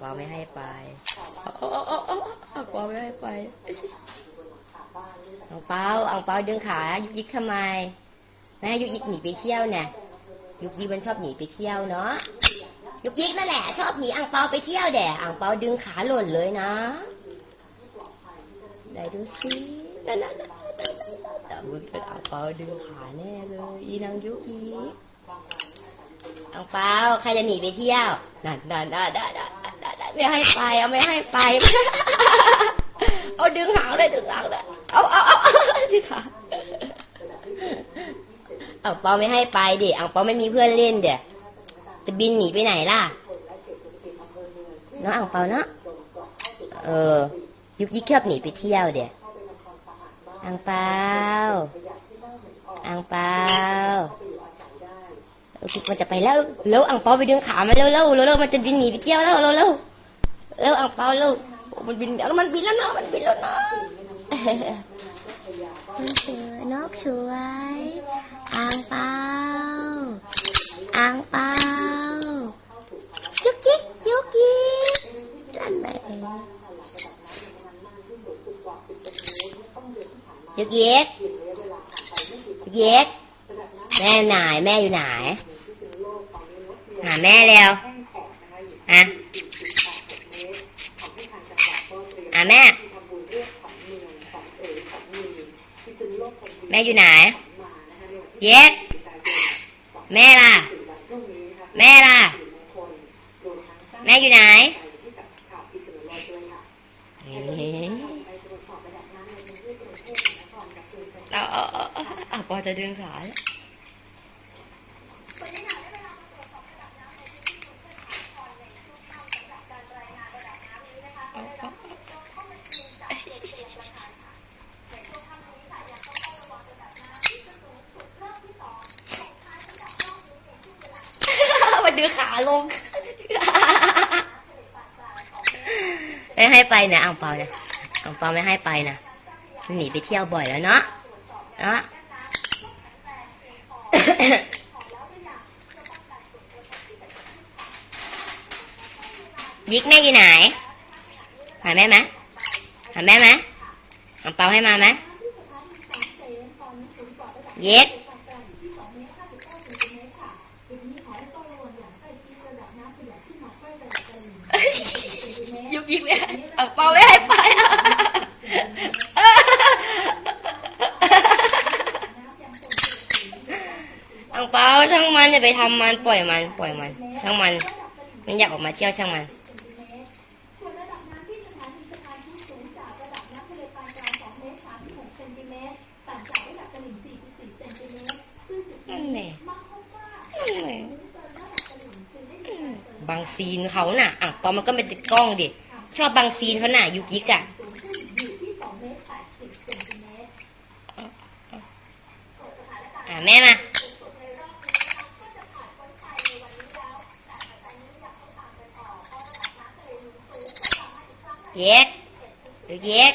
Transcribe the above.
ปาไม่ให้ไปเอาเอาเอาเอาเอาเปาไม่ให้ไปอังเปาอังเปาดึงขายุกยิกทำไมแม่หยุกยิกหนีไปเที่ยวเนี่ยยุกยิกมันชอบหนีไปเที่ยวเนาะยุกยิกนั่นแหละชอบหนีอังเปาไปเที่ยวแด่อังเปาดึงขาหล่นเลยนะไหนดูสินั่นนั่นนั่นนั่นแต่มึงเป็นอังเปาดึงขาแน่เลยอีนางยุกยิกอังเปาใครจะหนีไปเที่ยวนั่นนั่นนั่นนั่น นั่นนั่นนั่นไม่ให้ไปเอาไม่ให้ไปเอาดึงหางเลยดึงหางเลยเอาเอาเอาเอาดึงขาอังเปาไม่ให้ไปเดิอังเปาไม่มีเพื่อนเล่นเดี๋ยจะบินหนีไปไหนล่ะเนาะอังเปาเนาะเออ ยุกยิกชอบหนีไปเที่ยวเดี๋ยอังเปาอังเปามันจะไปแล้วแล้วอ่างเปาไปดึงขามาเร็วเร็วเร็วมันจะบินหนีไปเที่ยวแล้วเร็วเร็ว เร็วอ่างเปาเร็วมันบินแล้วมันบินแล้วเนาะมันบินแล้วเนาะมันสวยนกสวยอ่างเปาอ่างเปาจุกจิกยุกยิกนั่นแหละยุกยิกยุกยิกแม่ไหนแม่อยู่ไหนหาแม่เร็วอะ แม่ แม่อยู่ไหน เย็ดแม่ล่ะ แม่ล่ะ แม่อยู่ไหนเอ๊ะเอาเอาเอาเอาพอจะดึงขาแล้ว มันดึง ขาลงไม่ให้ไปนะอังเปานะอังเปาไม่ให้ไปนะหนีไปเที่ยวบ่อยแล้วเนาะเนาะยิกแม่อยู่ไหนหาแม่ไหมหาแม่ไหมอังเปาให้มาไหมย็ก ยุกยิกเนี่ยอังเปาไม่ให้ไปอังเปาช่างมันอย่าไปทำมันปล่อยมัน ปล่อยมัน ช่างมัน มันอยากออกมาเที่ยวช่างมันนั่นแหละนั่นแหละบางซีนเขาน่ะอะปอมันก็ไม่ติดกล้องดิ ชอบบางซีนเขาน่ะยุกยิกอะอะแม่มาเย็กเย็ก